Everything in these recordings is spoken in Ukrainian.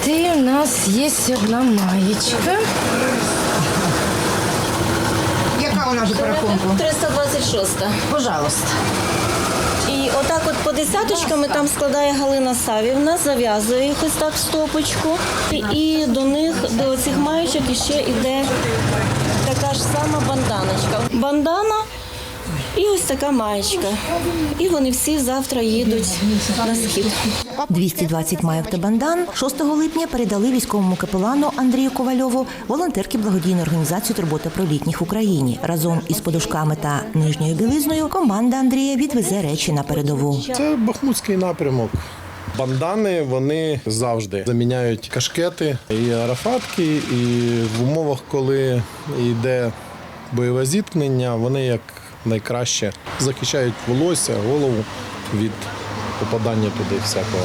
акції у нас є одна маєчка. Яка вона вже порахунку? 326. Пожалуйста. І отак от по десяточками там складає Галина Савівна, зав'язує їх ось так в стопочку. І, і до них, до цих маєчок іще йде така ж сама банданочка. Бандана і ось така маєчка. І вони всі завтра їдуть на схід. 220 майок та бандан 6 липня передали військовому капелану Андрію Ковальову волонтерки благодійної організації Турбота про літніх в Україні. Разом із подушками та нижньою білизною команда Андрія відвезе речі на передову. Це бахмутський напрямок. Бандани вони завжди заміняють кашкети і арафатки, і в умовах, коли йде бойове зіткнення, вони як найкраще захищають волосся, голову від попадання туди всякого,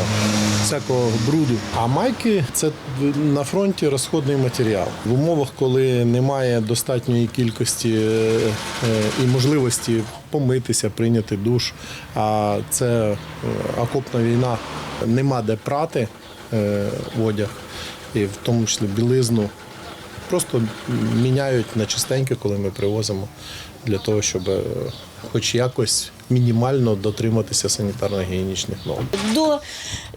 всякого бруду. А майки це на фронті розходний матеріал. В умовах, коли немає достатньої кількості е, е, і можливості помитися, прийняти душ, а це е, окопна війна, нема де прати одяг, і в тому числі білизну. Просто міняють на чистеньке, коли ми привозимо, для того, щоб е, хоч якось мінімально дотриматися санітарно-гігієнічних норм. До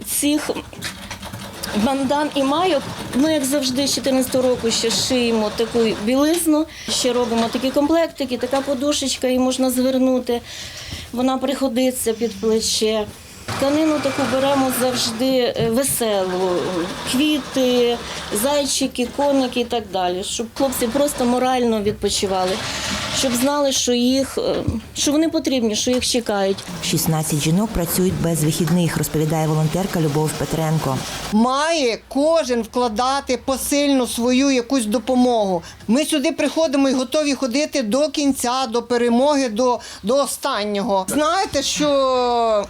цих бандан і майок ми, як завжди, з 14 року ще шиємо таку білизну, ще робимо такі комплектики, така подушечка, її можна звернути. Вона приходиться під плече. Тканину таку беремо завжди е, веселу, квіти, зайчики, коники і так далі, щоб хлопці просто морально відпочивали, щоб знали, що їх, е, що вони потрібні, що їх чекають. 16 жінок працюють без вихідних, розповідає волонтерка Любов Петренко. Має кожен вкладати посильну свою якусь допомогу. Ми сюди приходимо і готові ходити до кінця, до перемоги, до, до останнього. Знаєте, що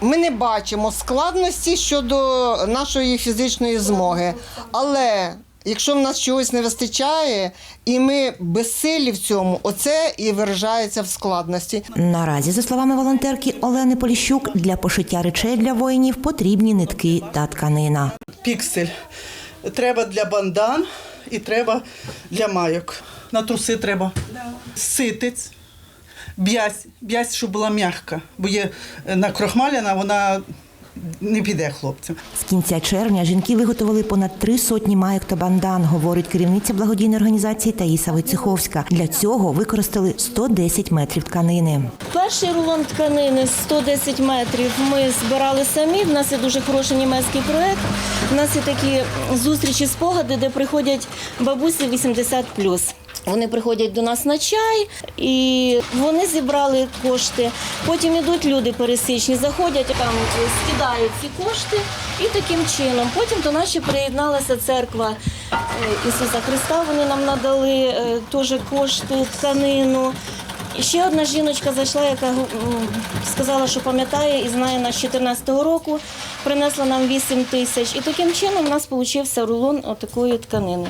ми не бачимо складності щодо нашої фізичної змоги, але якщо в нас чогось не вистачає, і ми безсилі в цьому, оце і виражається в складності. Наразі, за словами волонтерки Олени Поліщук, для пошиття речей для воїнів потрібні нитки та тканина. піксель. Треба для бандан і треба для майок. На труси треба ситець, б'язь, б'язь, щоб була м'яка, бо є е, накрохмаляна, вона не піде хлопцям. З кінця червня жінки виготовили понад три сотні майок та бандан, говорить керівниця благодійної організації Таїса Войцеховська. Для цього використали 110 метрів тканини. Перший рулон тканини 110 метрів ми збирали самі. В нас є дуже хороший німецький проект. У нас є такі зустрічі, спогади, де приходять бабусі 80 Вони приходять до нас на чай і вони зібрали кошти. Потім йдуть люди пересічні, заходять там, скидають ці кошти і таким чином. Потім до нас ще приєдналася церква е, Ісуса Христа. Вони нам надали е, теж кошти, тканину. І ще одна жіночка зайшла, яка сказала, що пам'ятає і знає нас з 14-го року, принесла нам 8 тисяч. І таким чином у нас вийшов рулон отакої тканини.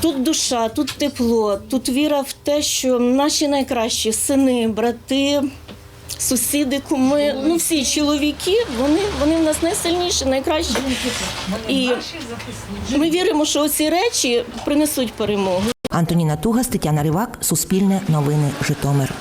Тут душа, тут тепло, тут віра в те, що наші найкращі сини, брати, сусіди, куми, ну всі чоловіки, вони, вони в нас найсильніші, найкращі. І ми віримо, що ці речі принесуть перемогу. Антоніна Тугас, Тетяна Ривак, Суспільне новини, Житомир.